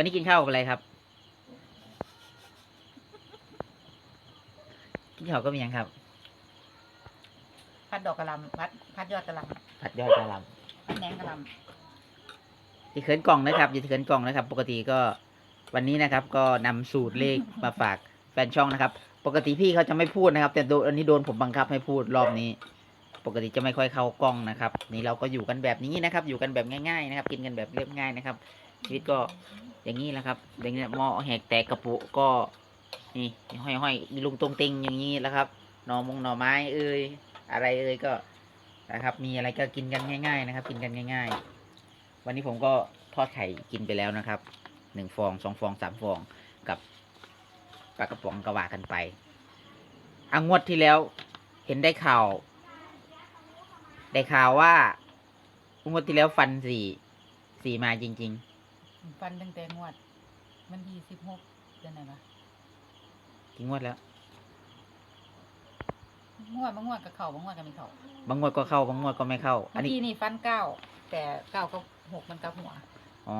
วันนี้กินข้าวกับอะไรครับ กินข้าวก็มีอย่างครับ พัดดอกกระหลำพัดพัดยอดกระหลผัดยอดกะหล่ำพัดแหนงกระหลำที่เขินกล่องนะครับอย่าเขินกล่องนะครับ ปกติก็วันนี้นะครับ ก็นำสูตรเลขมาฝากแฟนช่องนะครับ ปกติพี่เขาจะไม่พูดนะครับ แต่โดนอันนี้โดนผมบังคับให้พูดรอบนี้ ปกติจะไม่ค่อยเข้ากล้องนะครับ นี่เราก็อยู่กันแบบนี้นะครับ อยู่กันแบบง่ายๆนะครับ กินกันแบบเรียบง่ายนะครับ ชีวิตก็อย่างนี้แหละครับอย่างนี้หม้อแหกแตกกระปุกก็นี่ห้อยห้อยลุงตรงต็งอย่างนี้แหล้วครับหน่อมงหน่อไม้เอ้ยอะไรเอ้ยก็นะครับ มีอะไรก็กินกันง่าย ๆ นะครับ กินกันง่าย ๆ วันนี้ผมก็ทอดไข่กินไปแล้วนะครับหนึ่งฟองสองฟองสามฟองกับปลากระป๋องกระว่ากันไปอางวดที่แล้วเห็นได้ข่าว ได้ข่าวว่างวดที่แล้วฟันสี่สี่มาจริงำ ฟันตั้งแต่งวด มันที่สิบหกเดือนไหนวะๆกี่งวดแล้ว งวดบางงวดกับเข่าบางงวดกับไม่เข่าบางงวดก็เข้าบางงวดก็ไม่เข้า อัเมื่นอนี้กี้นี่ฟันเก้าแต่เก้ากับหกมันกับหัวอ๋อ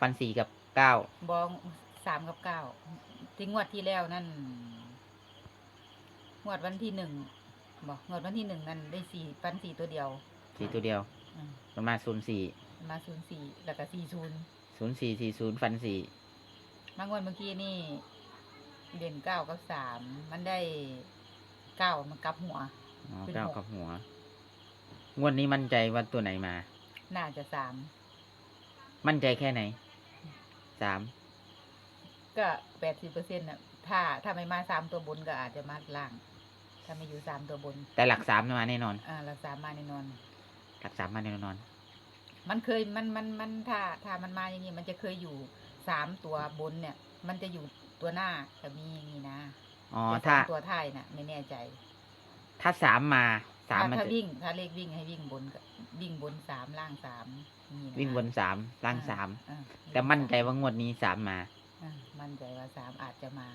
ฟันสี่กับเก้าบองสามกับเก้าที่งวดที่แล้วนั่นงวดวันที่หนึ่งบอกงวดวันที่หนึ่งนั่นได้สี่ฟันสี่ตัวเดียวสี่ตัวเดียวอืมประมาณศูนย์สี่มาศูนย์สี่แล้วก็สี่ศูนย์ ศูนย์สี่สี่ศูนย์ฟันสี่บางวันเมื่อกี้นี่ เด่นเก้ากับสามมันได้เก้ามันกลับหัว อ๋อเป็นเก้าหกกับหัว งวดนี้มั่นใจว่าตัวไหนมา น่าจะสามมั่นใจแค่ไหน สาม ก็แปดสิบเปอร์เซ็นต์น่ะถ้าถ้าไม่มาสามตัวบนก็อาจจะมาล่าง ถ้าไม่อยู่สามตัวบนแต่หลักสามมาแน่นอน อ่าเราสามมาแน่นอน หลักสามมาแน่นอน มันเคยมันมันมันถ้าถ้ามันมาอย่างนี้มันจะเคยอยู่สามตัวบนเนี่ย มันจะอยู่ตัวหน้าจะมีอย่างนี้นะอ๋อแต่ถ้าสมตัวท้ายน่ะ ไม่แน่ใจถ้าสามมาสามถ้ามันถ้าจะวิ่ง ถ้าเลขวิ่งให้วิ่งบนก็วิ่งบนสามล่างสามนี่ะวิ่งบนสามล่างสามอ่าแต่มั่นใจว่างวดนี้สามมาอ่ามั่นใจว่าสามอาจจะมา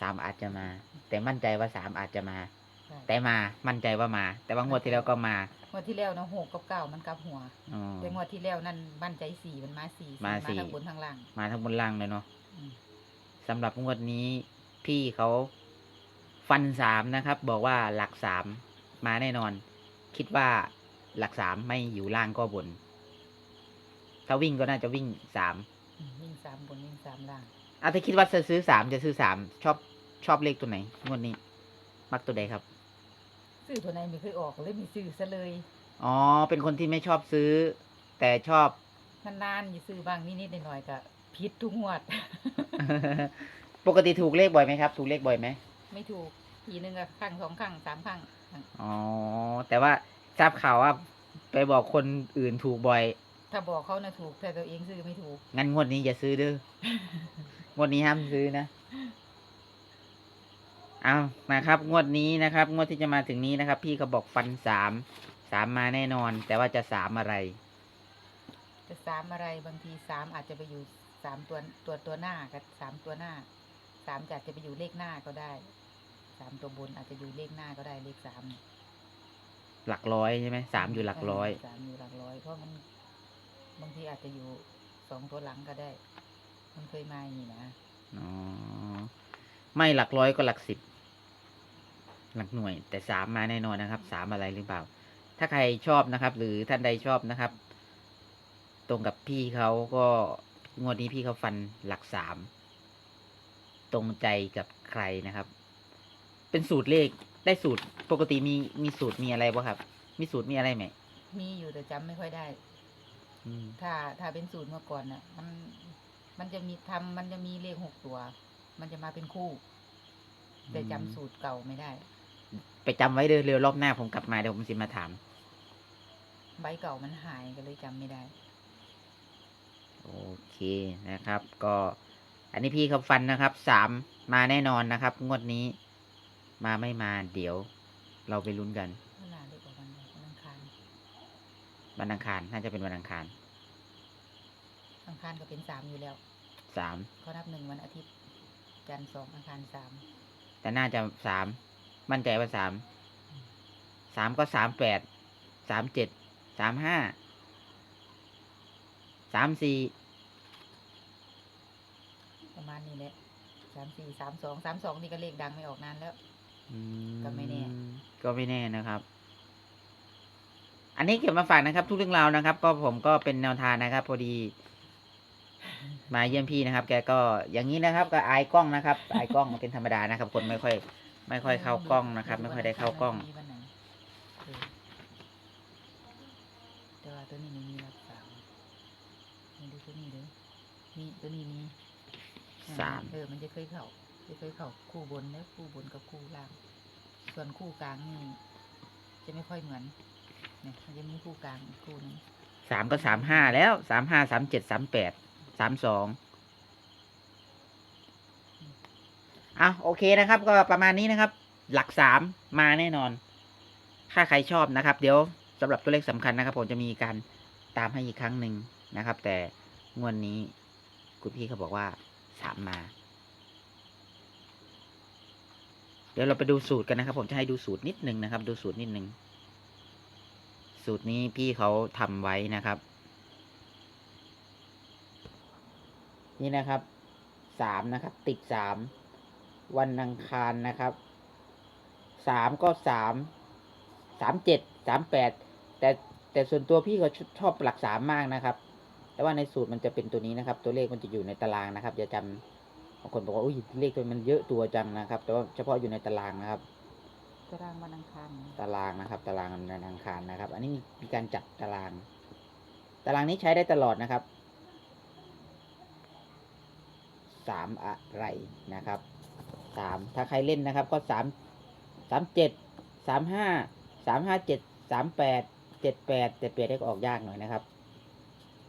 สามอาจจะมา แต่มั่นใจว่าสามอาจจะมา ใช่แต่มามั่นใจว่ามา แต่ว่างวดที่แล้วก็มางวดที่แล้วนะหกกับเก้ามันกลับหัวอ๋อ แต่งวดที่แล้วนั่นมั่นใจสี่มันมาสี่มาสี่ ทั้งบนทั้งล่างมาทั้งบนล่างเลยเนาะอืมสำหรับงวดนี้ พี่เขาฟันสามนะครับ บอกว่าหลักสามมาแน่นอน คิดว่าหลักสามไม่อยู่ล่างก็บน ถ้าวิ่งก็น่าจะวิ่งสามอืมวิ่งสามบนวิ่งสามล่าง อาถ้าคิดว่าจะซื้อสามจะซื้อสามชอบชอบเลขตัวไหนงวดนี้ มักตัวใดครับ ซื้อตัวไหนไม่เคยออกเลยมีซื้อซะเลยอ๋อ เป็นคนที่ไม่ชอบซื้อ แต่ชอบ นานๆอยู่ซื้อบ้างนิดๆหน่อยๆก็ผิดทุกงวด ปกติถูกเลขบ่อยไหมครับ ถูกเลขบ่อยไหมไม่ถูกทีนึงก็ข้างสองข้างสามข้างอ๋อ แต่ว่าทราบข่าวว่าไปบอกคนอื่นถูกบ่อย ถ้าบอกเขานะถูกแต่ตัวเองซื้อไม่ถูก งั้นงวดนี้อย่าซื้อเด้อ งวดนี้ห้ามซื้อนะ เอานะครับงวดนี้นะครับ งวดที่จะมาถึงนี้นะครับ พี่เขาบอกฟันสามสามมาแน่นอน แต่ว่าจะสามอะไร จะสามอะไรบางทีสามอาจจะไปอยู่สามตัวตัวตัวหน้ากับสามตัวหน้าสามจะอาจจะไปอยู่เลขหน้าก็ได้สามตัวบนอาจจะอยู่เลขหน้าก็ได้เลขสามหลักร้อยใช่ไหมสามอยู่หลักร้อยสามอยู่หลักร้อยเพราะมันบางทีอาจจะอยู่สองตัวหลังก็ได้ มันเคยมาอย่างนี้นะอ๋อ ไม่หลักร้อยก็หลักสิบ หลักหน่วย แต่สามมาแน่นอนนะครับสามอะไรหรือเปล่า ถ้าใครชอบนะครับ หรือท่านใดชอบนะครับ ตรงกับพี่เขาก็งวดนี้พี่เขาฟันหลักสามตรงใจกับใครนะครับ เป็นสูตรเลขได้สูตรปกติมีมีสูตรมีอะไรบ่ครับ มีสูตรมีอะไรไหมมีอยู่แต่จำไม่ค่อยได้ อืมถ้าถ้าเป็นสูตรเมื่อก่อนน่ะ มันมันจะมีทำมันจะมีเลขหกตัว มันจะมาเป็นคู่ แต่จำสูตรเก่าไม่ได้ ไปจำไว้เด้อเร็วรอบหน้าผมกลับมาเดี๋ยวผมสิมาถาม ใบเก่ามันหายก็เลยจำไม่ได้ โอเคนะครับ ก็ อันนี้พี่เขาฟันนะครับสามมาแน่นอนนะครับ งวดนี้ มาไม่มาเดี๋ยว เราไปลุ้นกัน เวลาเด็กกว่าวันใดวันอังคารวันอังคารน่าจะเป็นวันอังคารอังคารก็เป็นสามอยู่แล้ว สามเขานับหนึ่งวันอาทิตย์ จันทร์สองอังคารสาม แต่น่าจะสามมั่นใจว่าสามสามก็สามแปดสามเจ็ดสามห้าสามสี่มาณนี้แหละสามสี่สามสองสามสองนี่ก็เลขดังไม่ออกนานแล้วอืก็ไม่แน่ ก็ไม่แน่นะครับ อันนี้เก็บมาฝากนะครับ ทุกเรื่องราวนะครับ ก็ผมก็เป็นแนวทางนะครับ พอดี มาเยี่ยมพี่นะครับ แกก็อย่างนี้นะครับ ก็อายกล้องนะครับ อายกล้องเป็นธรรมดานะครับ คนไม่ค่อย ไม่ค่อยเข้ากล้องนะครับ ไม่ค่อยได้เข้ากล้องมีวันไหนเออแต่ว่าตัวนี้ไม่มีรักสามนี่ดูตัวนี้ดูมีตัวนี้มีสาม เออ มันจะเคยเข้าจะเคยเข้าคู่บนแล้วคู่บนกับคู่ล่าง ส่วนคู่กลางนี่จะไม่ค่อยเหมือนเนี่ยมันจะมีคู่กลางอีกคู่หนึงสามก็สามห้าแล้วสามห้าสามเจ็ดสามแปด สามสองอะโอเคนะครับ ก็ประมาณนี้นะครับ หลักสามมาแน่นอน ถ้าใครชอบนะครับ เดี๋ยวสำหรับตัวเลขสำคัญนะครับ ผมจะมีการตามให้อีกครั้งหนึ่งนะครับ แต่งวดนนี้คุณพี่เขาบอกว่าสามมา เดี๋ยวเราไปดูสูตรกันนะครับ ผมจะให้ดูสูตรนิดหนึ่งนะครับ ดูสูตรนิดหนึ่งสูตรนี้พี่เขาทำไว้นะครับ นี่นะครับสามนะครับ ติดสามวันอังคารนะครับสามก็สามสามเจ็ดสามแปดแต่แต่ส่วนตัวพี่เขาชชอบหลักสามมากนะครับ แต่ว่าในสูตรมันจะเป็นตัวนี้นะครับ ตัวเลขมันจะอยู่ในตารางนะครับอย่าจำบางคนบอกว่าอุ้ยเลขตัวมันเยอะตัวจังนะครับ แต่ว่าเฉพาะอยู่ในตารางนะครับ ตารางวันอังคารตารางนะครับ ตารางในอังคารนะครับ อันนี้มีมีการจัดตาราง ตารางนี้ใช้ได้ตลอดนะครับ สามอะไรนะครับสามถ้าใครเล่นนะครับก็สามสามเจ็ดสามห้าสามห้าเจ็ดสามแปดเจ็ดแปดแต่เปลี่ยนได้ก็ออกยากหน่อยนะครับ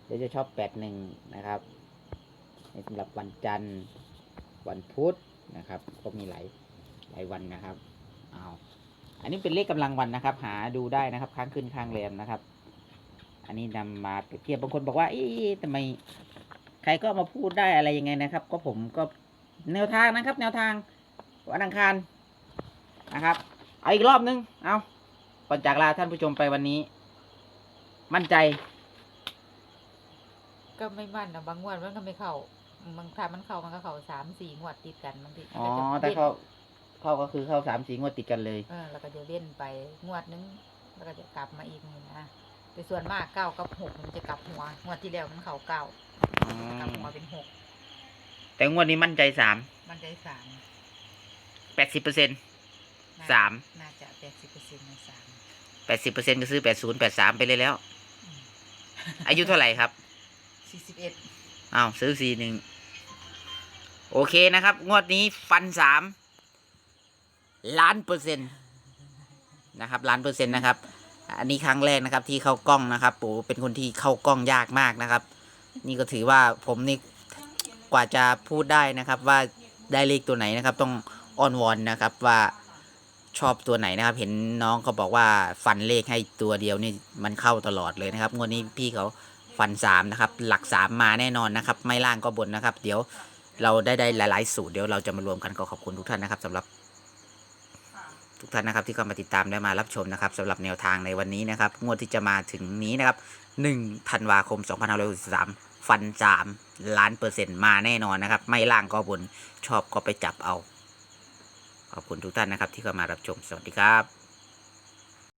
เดี๋ยวจะชอบแปดหนึ่งนะครับสำหรับวันจันทร์วันพุธนะครับ ก็มีหลายหลายวันนะครับเอาอันนี้เป็นเลขกำลังวันนะครับ หาดูได้นะครับ ค้างขึ้นค้างแรมนะครับ อันนี้นำมาเปรียบเทียบบางคนบอกว่าเอ๊ะทำไม รก็เอามาพูดได้อะไรยังไงนะครับ ก็ผมก็แนวทางนะครับ แนวทางวันอังคารนะครับ เอาอีกรอบนึง เอาก่อนจากลาท่านผู้ชมไปวันนี้ มั่นใจ ก็ไม่มั่นนะบางงวดมันก็ไม่เข้าบางถ้ามันเข้ามันก็เข้าสามสี่งวดติดกันบางทีอ๋อมันก็จะแต่ล่นเข้าเข้าก็คือเข้าสามสีงวดติดกันเลย เออแล้วก็จะเล่นไปงวดนึง แล้วก็จะกลับมาอีกนี่นะ แต่ส่วนมากเก้ากับหกมันจะกลับหัวงวดที่แล้วมันเข้าเก้าอ๋อกลับหัวเป็นหกแต่งวดนี้มั่นใจสามมันได้สามแปดสิบเปอร์เซ็นน่สามน่าจะแปดสิบเปอร์เซ็นต์ในสามแปดสิบเปอร์เซ็นก็ซื้อแปดศูนย์แปดสามไปเลยแล้ว อายุเท่าไหร่ครับ สี่สิบเอ็ดอ้าว ซื้อสี่หนึ่ง โอเคนะครับ งวดนี้ฟันสามล้านเปอร์เซ็นต์นะครับ ล้านเปอร์เซ็นต์นะครับ อันนี้ครั้งแรกนะครับ ที่เข้ากล้องนะครับโอ้เป็นคนที่เข้ากล้องยากมากนะครับ นี่ก็ถือว่าผมนี่กว่าจะพูดได้นะครับว่าได้เลขตัวไหนนะครับ ต้องอ้อนวอนนะครับว่าชอบตัวไหนนะครับ เห็นน้องเขาบอกว่าฟันเลขให้ตัวเดียวนี่มันเข้าตลอดเลยนะครับงวดนี้พี่เขาฟันสามนะครับ หลักสามมาแน่นอนนะครับ ไม่ล่างก็บนนะครับ เดี๋ยวเราได้ได้หลาย ๆ สูตรเดี๋ยวเราจะมารวมกันก็ขอบคุณทุกท่านนะครับสำหรับ ทุกท่านนะครับที่เข้ามาติดตามได้มารับชมนะครับสำหรับแนวทางในวันนี้นะครับงวดที่จะมาถึงนี้นะครับ1ธันวาคม 2563 ฟันสามล้านเปอร์เซ็นต์มาแน่นอนนะครับ ไม่ล่างก็บนชอบก็ไปจับเอา ขอบคุณทุกท่านนะครับที่เข้ามารับชมสวัสดีครับ